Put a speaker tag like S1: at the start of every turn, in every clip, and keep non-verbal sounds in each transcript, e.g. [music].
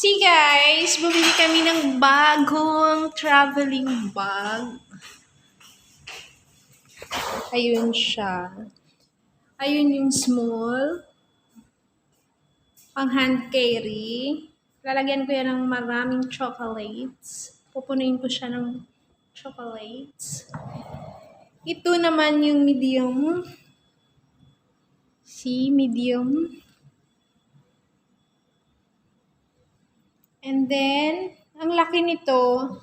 S1: See guys, bumili kami ng bagong traveling bag. Ayun siya. Ayun yung small. Pang hand carry. Lalagyan ko yan ng maraming chocolates. Pupunuin ko siya ng chocolates. Ito naman yung medium. See, medium. And then, ang laki nito,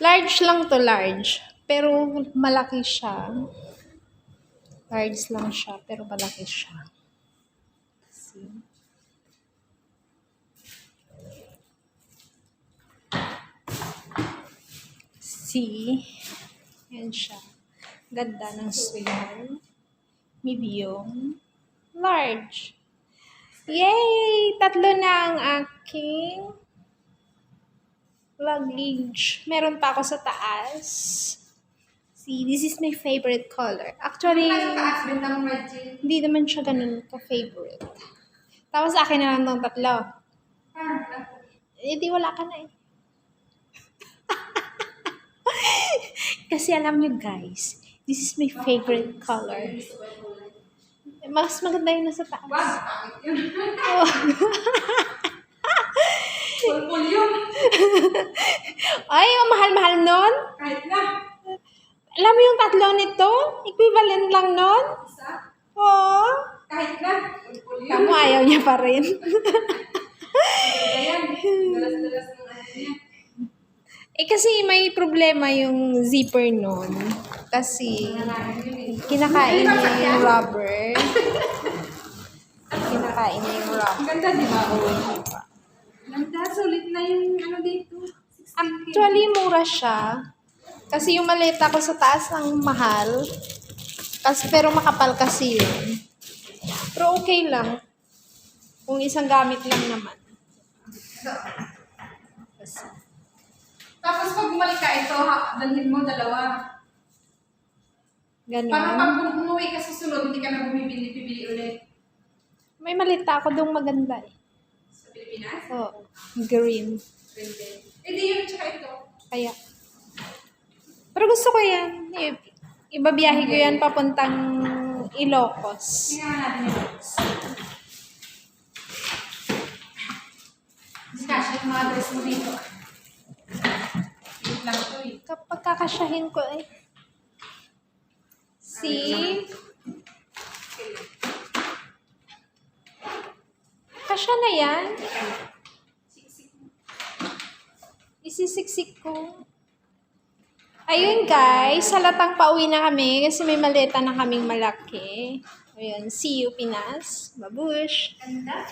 S1: large lang to large. Pero malaki siya. Large lang siya, pero malaki siya. See? See? Siya. Ganda ng small. Medium. Large. Yay! Tatlo na ang aking luggage. Meron pa ako sa taas. See, this is my favorite color. Actually,
S2: taas, Reggie.
S1: hindi naman siya ganun ka-favorite. Tapos akin na lang ng tatlo. Eh, di wala ka na eh. [laughs] Kasi alam nyo guys, this is my favorite color. Mas maganda yun nasa taas. Oh. [laughs] [laughs] Ay, ang mahal-mahal nun.
S2: Kahit na.
S1: Alam mo yung tatlo nito? Equivalent lang nun?
S2: Isa.
S1: Oo.
S2: Kahit na.
S1: Kamu ayaw niya pa rin.
S2: Ayan. Dalas-dalas [laughs] ng ano niya.
S1: eh kasi may problema yung zipper nun. Kasi kinakain niya yung rubber. [laughs] kinakain niya yung rubber.
S2: Ang ganda, di ba? Oo. Ganda, sulit na yung ano dito. 16K.
S1: Actually, mura siya. Kasi yung maleta ko sa taas ang mahal. Kasi, pero makapal kasi yun. Pero okay lang. Kung isang gamit lang naman. Kasi,
S2: Tapos pag bumalik ka ito, ha, dalhin mo dalawa. Para
S1: ganun.
S2: pag umuwi ka sa sunod, hindi ka na bumibili-bibili ulit.
S1: May maleta ako dong maganda eh.
S2: Pilipinas?
S1: Oh, green.
S2: Pwede. Eh di yun, tsaka ito.
S1: Kaya. Pero gusto ko yan. Ibabiyahe ko yan papuntang Ilocos.
S2: Tingnan natin yun. Discussion mga dress mo dito. Wait lang to eh.
S1: Kapag kakasyahin ko eh. See? Kasya na yan.
S2: Siksik.
S1: Isisiksik ko. Ayun guys, halatang pauwi na kami kasi may maleta na kaming malaki. Ayun, see you Pinas. Babush!
S2: Ganda.